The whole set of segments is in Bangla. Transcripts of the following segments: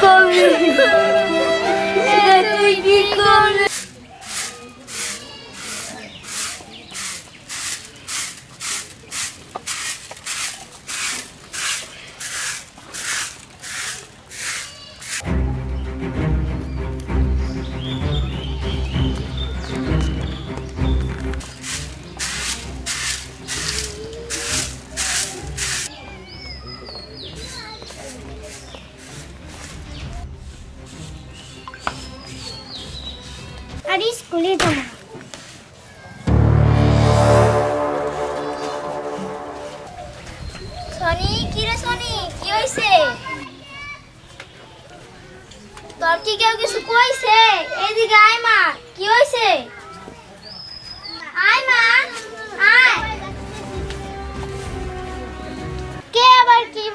করবি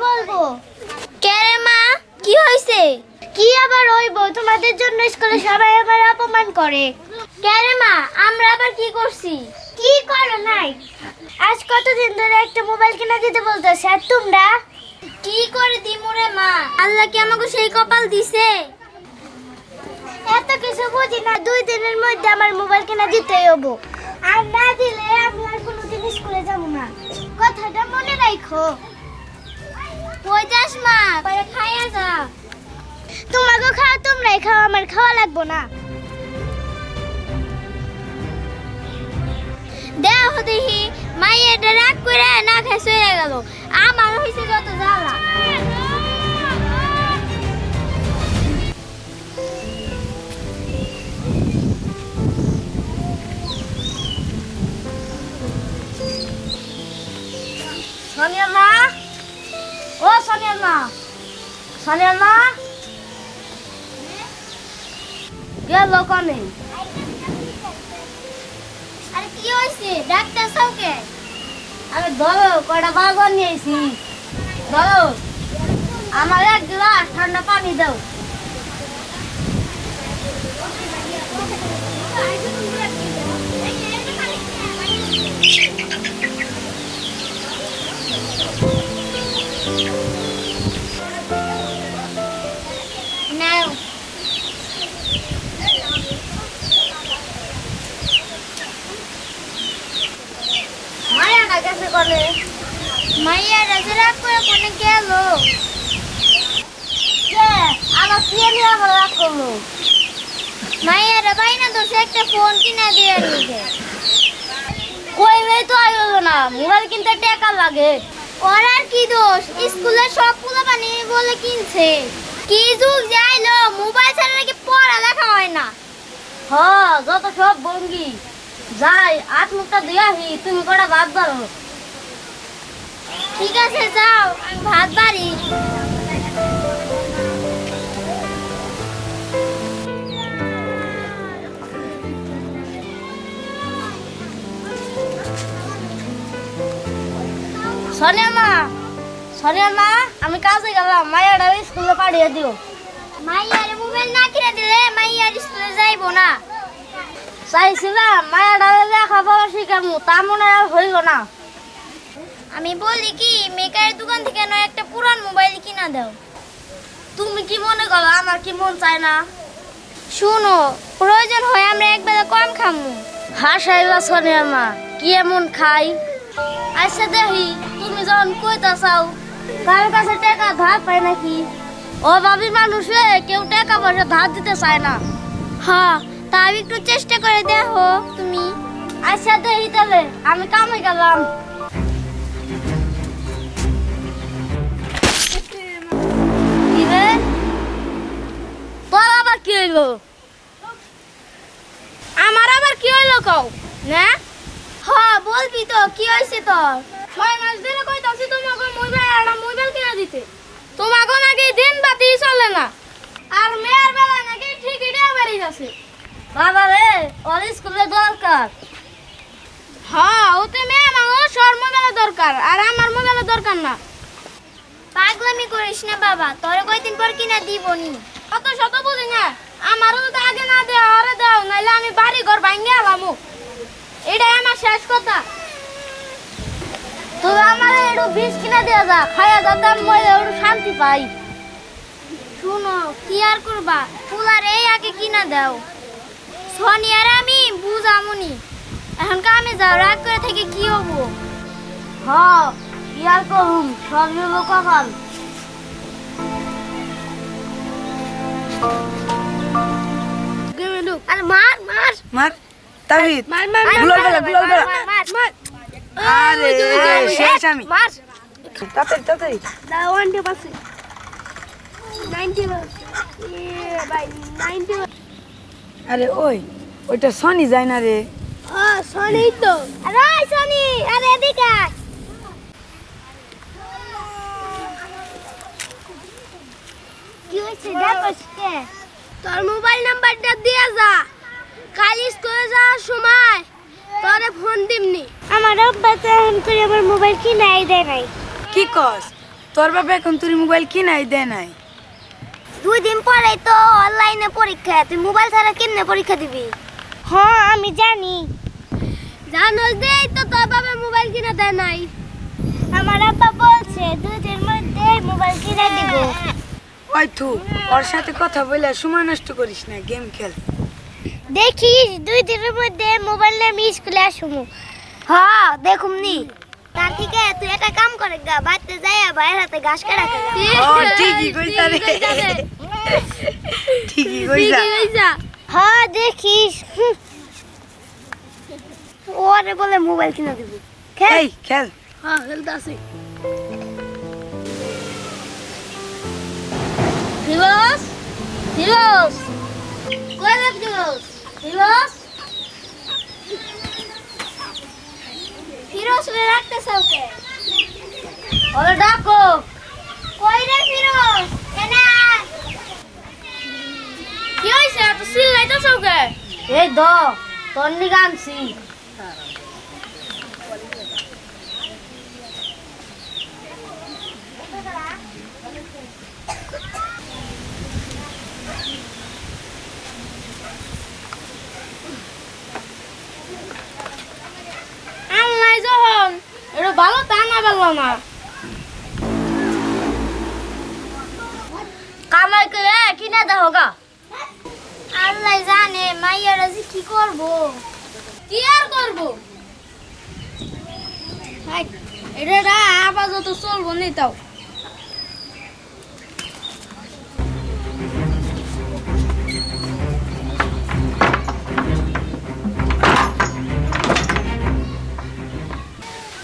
বলব? কে রে মা কি হইছে? কি আবার হইব? তোমাদের জন্য স্কুলে সবাই আবার অপমান করে। কে রে মা আমরা আবার কি করছি? কি করো নাই? আজ কতদিন ধরে একটা মোবাইল কিনে দিতে বলতেছে আর তোমরা? কি করে দিমুরে মা? আল্লাহ কি আমাকে সেই কপাল দিছে? এত কিছু বুঝি না দুই দিনের মধ্যে আমার মোবাইল কিনা দিতেই হব আর না দিলে আমি আর কোনো কোনোদিন স্কুলে যাব না। কথাটা মনে রাখো। কই যাস মা পরে খাইয়া যা তোমাকে খাওয়া তোমরাই খাও আমার খাওয়া লাগবো না। দেহ দেখি মাইয়েটা রাগ করে না খাই শুয়ে গেল। আমার হয়েছে যত জ্বালা। সোনিয়া মা মা? গেল কনে আরে কি হয়েছে? ডাক্তার সাউকে আমি ধরো কয়টা বাজার নিয়েছি ধরো আমার এক গ্লাস ঠান্ডা পানি দাও। নাও কনে মাইয়া রাজা রাগ করে কোনে গেল। কে? আমার কে নিয়ে আমার রাগ করল? মাইয়া রে বাইনা দোষে একটা ফোন কিনা দিয়ে নিবে কই মেয়ে তো আইলো না। মোবাইল কিনতে টাকা লাগে। ওর আর কি দোষ? স্কুলে সব পোলা পানি বলে কিনছে। কি যুগ যাইলো মোবাইল ছাড়া নাকি পড়ালেখা হয় না। হ যত সব ভঙ্গি যাই আট মুখটা দিয়ে আসি তুমি কটা ভাত ধরো। ঠিক আছে যাও আমি ভাত বাড়ি। সোনিয়া মা সোনিয়া মা আমি কাজে গেলাম মায়েরা স্কুলে পাঠিয়ে দিও। মাইয়ার মোবাইল না কিনে দিলে মাইয়ার স্কুলে যাইবো না। চাইছিলাম মায়েরা লেখাপড়া শিখামু তা মনে আর হইল না। আমি বলি কি মেকারের দোকান থেকে নয় একটা পুরান মোবাইল কিনা দাও। তুমি কি মনে করো আমার কি মন চায় না? শুনো প্রয়োজন হয় আমরা একবেলা কম খামু। হাসাইবা সোনিয়া মা কি এমন খাই? আচ্ছা দেখি তুমি যখন কইতা চাও কারোর কাছে টাকা ধার পায় নাকি? ও ভাবি মানুষ কেউ টাকা পয়সা ধার দিতে চায় না। হ্যাঁ তা আমি একটু চেষ্টা করে দেখো তুমি। আচ্ছা দেখি তাহলে আমি কামে গেলাম। কি হইল? আমার আবার কি হইল কও? না? হ্যাঁ বলবি তো, কি হয়েছে তোর? ছয় মাস ধরে কইতাছি তোমাকে মোবাইল একটা মোবাইল কিনা দিতে। তোমাকে নাকি দিন বাতি চলে না। আর মেয়ের বেলা নাকি ঠিকই বেরিয়ে যাচ্ছে বাবা রে, ওর স্কুলে দরকার। হ্যাঁ ওতে মেয়ে মানুষ, ওর মোবাইলের দরকার, আর আমার মোবাইলের দরকার না। পাগলামি করিস না বাবা, তোর কয়দিন পর কিনা দিবনি। কত শত বুঝি না। আমারও তো আগে না দেওয়া ওরে দাও, নাইলে আমি বাড়ি ঘর ভাঙ্গে আলামু এটাই আমার শেষ কথা। তুই আমার একটু বিষ কিনে দিয়ে যা, খাইয়া যাতে আমি একটু শান্তি পাই। শুনো, কি আর করবা? কুলার এই আগে কিনা দাও। আর আমি বুঝামুনি। এখন কামে যাও, রাগ করে থেকে কি হব? হ, কি আর করুম সব নেব আর মার মার। মার তাবিদ মার মার মার গুলাল বেলা, গুলাল বেলা। মার মার মার আরে শেষ আমি। মার। তাড়াতাড়ি তাড়াতাড়ি। দা ওয়ান টু পাস 90 ভাই 90 আরে ওই ওইটা সনি যায় না রে। ও সনি তো। আরে সনি আরে এদিকে কি হয়েছে? দেখোস কে তোর মোবাইল নাম্বারটা দিয়ে যা। কাল স্কুলে যাওয়ার সময় তোরে ফোন দিমনি। আমার আব্বা তো এখন করে আমার মোবাইল কিনাই দেয় নাই। কি কস? তোর বাবা এখন তোর মোবাইল কিনাই দে নাই। দুই দিন পরেই তো অনলাইনে পরীক্ষা। তুই মোবাইল ছাড়া কেমনে পরীক্ষা দিবি? হ্যাঁ আমি জানি। জানোস দেই তো তোর বাবা মোবাইল কিনে দেয় নাই। আমার আব্বা বলছে দুই দিনের মধ্যে মোবাইল কিনে দিব। ওই থু ওর সাথে কথা বলে সময় নষ্ট করিস না গেম খেল। দেখিস দুই দিনের মধ্যে মোবাইল নিয়ে আমি স্কুলে আসব হ্যাঁ দেখুম নি তার থেকে তুই একটা কাম করে গা বাড়িতে যাই বাইরে হাতে ঘাস কাটা ঠিকই কইতা রে ঠিকই কইতা হ্যাঁ দেখিস। ওরে বলে মোবাইল কিনে দিবি। খেল। খেল। হ্যাঁ খেলতাছি। ফিরোজ ফিরোজ কই রে ফিরোজ ফিরোজ ফিরোজ রে রাখতে সাউকে ওরে ডাকো কই রে ফিরোজ আয়। কি হইছে এত চিল্লাইতেছ কে এই দ তোর নিকে আনছি আনলাই যখন এটা ভালো তা না ভালো না। কামাই করে কিনে দেখো গা। আল্লাহ জানে মাইয়ার আজ কি করব? কি আর করব? এটা আপাতত চলবো নি তাও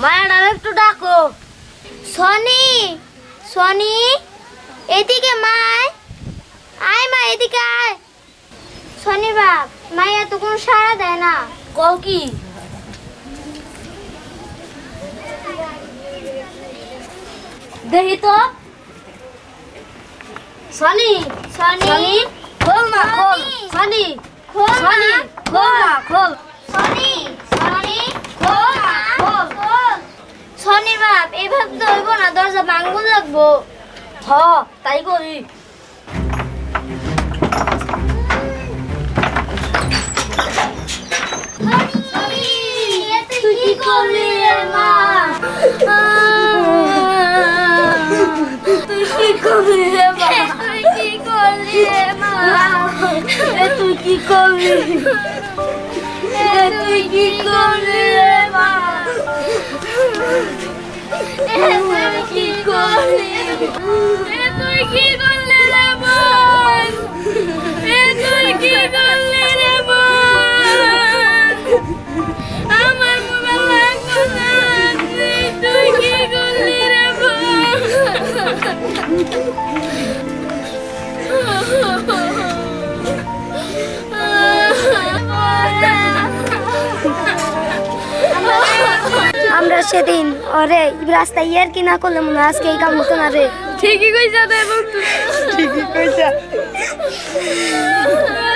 মায়ের একটু ডাকো। সনি সনি এদিকে মায়। আয় মা এদিকে আয়। সনি বাপ মাইয়া তো কোনো সাড়া দেয় না। কও কি? দেখি তো। সনি সনি খোল না খোল। সনি খোল সনি। খোল না খোল সনি সনি খোল না খোল সনি বাপ এভাবে তো হইব না দরজা ভাঙবো লাগবো। হ তাই করি। তুই কি করলি মা? তুই কি করলি মা? তুই কি করলি মা? তুই কি করলি? তুই কি করলি মা? এ তুই কি করলি তুই কি করলি সেদিন। ওরে রাস্তায় ইয়ার কি না করলে মনে আজকে এই কাম হতো না রে? ঠিকই কইছা তো এবং ঠিকই কইছা।